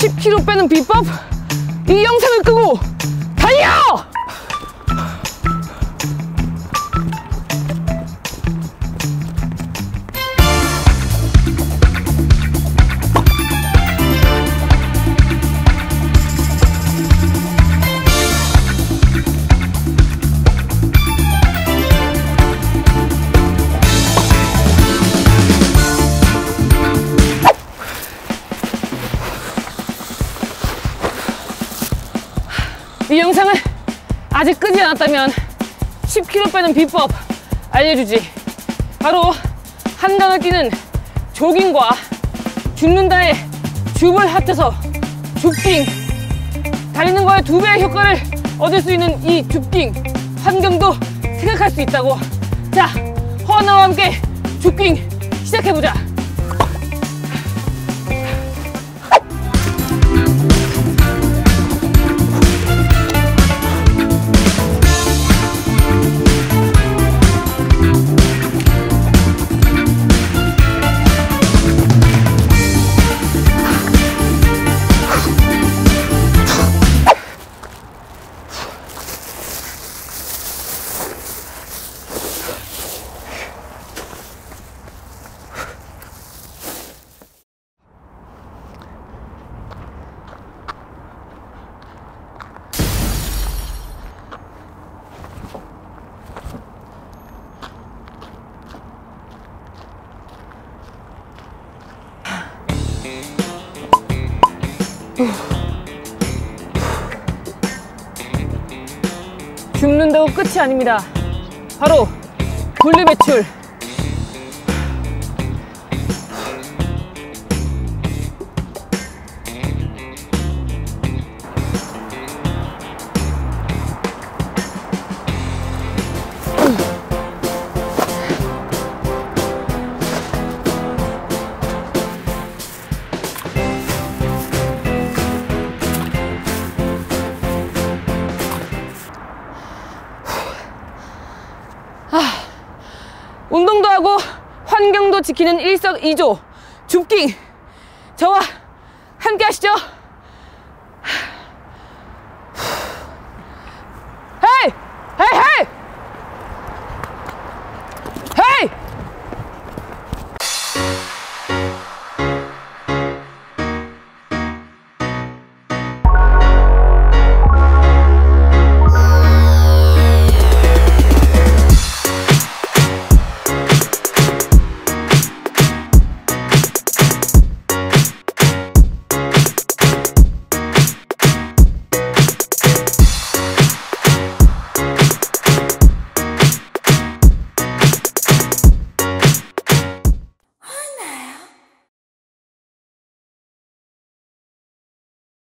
10kg 빼는 비법 이 영상을 끄고 달려! 이 영상을 아직 끄지 않았다면 10kg 빼는 비법 알려주지. 바로 한강을 뛰는 조깅과 죽는다에 줍을 합쳐서 줍깅. 달리는 거에 두 배의 효과를 얻을 수 있는 이 줍깅. 환경도 생각할 수 있다고. 자, 허나와 함께 줍깅 시작해보자. 죽는다고 끝이 아닙니다. 바로 분리 배출. 운동도 하고 환경도 지키는 일석이조 줍깅 저와 함께 하시죠.